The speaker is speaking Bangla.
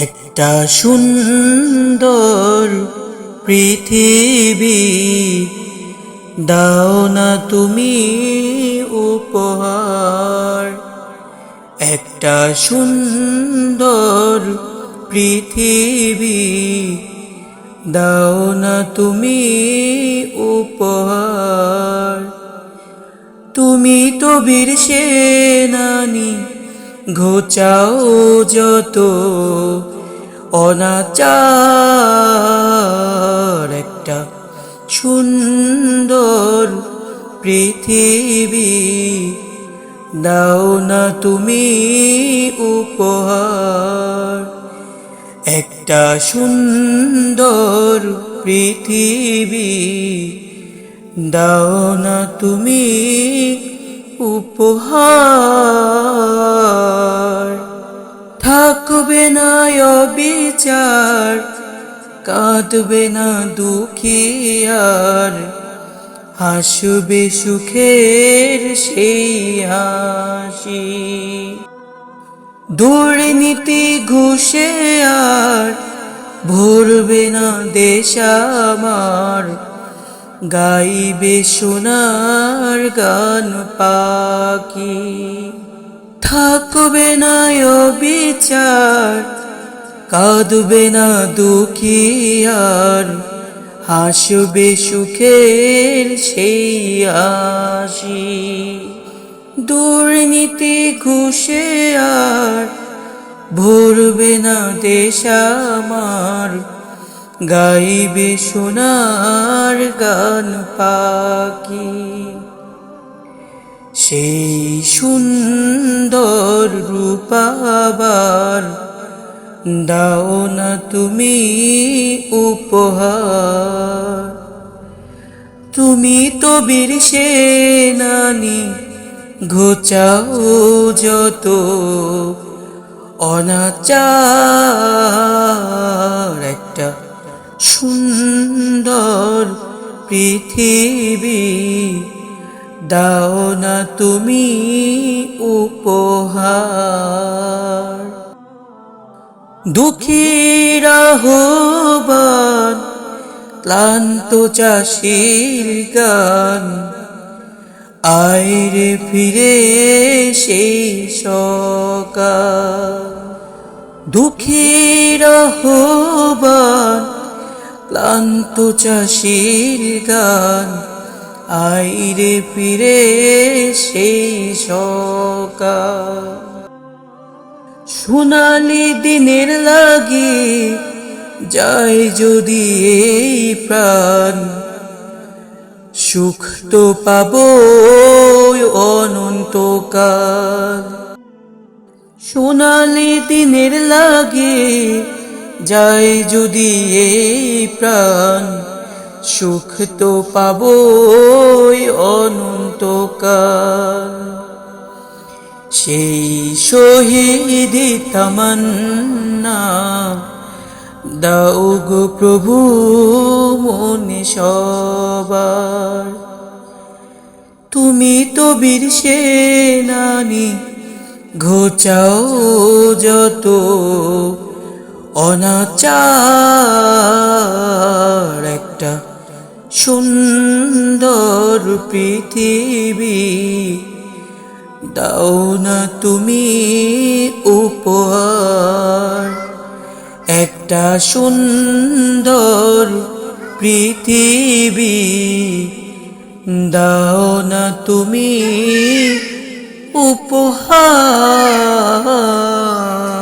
একটা সুন্দর পৃথিবী। দাও না তুমি উপহার। একটা সুন্দর পৃথিবী। দাও না তুমি উপহার। তুমি তো বীর সেনানি ঘোচাও যত অনাচার একটা সুন্দর পৃথিবী। দাও না তুমি উপহার। একটা সুন্দর পৃথিবী। দাও না তুমি উপহার। থাকবে না অবিচার, কাঁদবে না দুঃখিয়ার হাসবে সুখের সেই হাসি। দুর্নীতি ঘুষে আর ভরবে না দেশ আমার গাইবে সোনার গান পাখি। থাকবে না বিচার, কাঁদবে না দুঃখিয়ার হাসবে সুখের সেই আসি দুর্নীতি ঘুষে আর, ভরবে না দেশ আমার গাইবে সোনার গান পাখি। সেই সুন্দর রূপাবার দাও না তুমি উপহার। তুমি তো বীর সেনানি, ঘোচাও যত অনাচার পৃথিবী, দাও না তুমি উপহার। দুঃখীর আহ্বান, ক্লান্ত চাষির গান, আইরে ফিরে সেই সকাল। দুঃখীর আহ্বান ক্লান্ত চাষির গান, আইরে ফিরে সেই সকাল। সোনালি দিনের লাগে যায় যদি এই প্রাণ, সুখ তো পাব অনন্তকাল। সোনালি দিনের লাগে যায় যদি এই প্রাণ, সুখ তো পাব অনন্তকাল। সেই শহীদি তামান্না, দাও গো প্রভু মনে সবার। তুমি তো বীর সেনানি, ঘোচাও যত অনাচার একটা সুন্দর পৃথিবী। দাও না তুমি উপহার। একটা সুন্দর পৃথিবী। দাও না তুমি উপহার।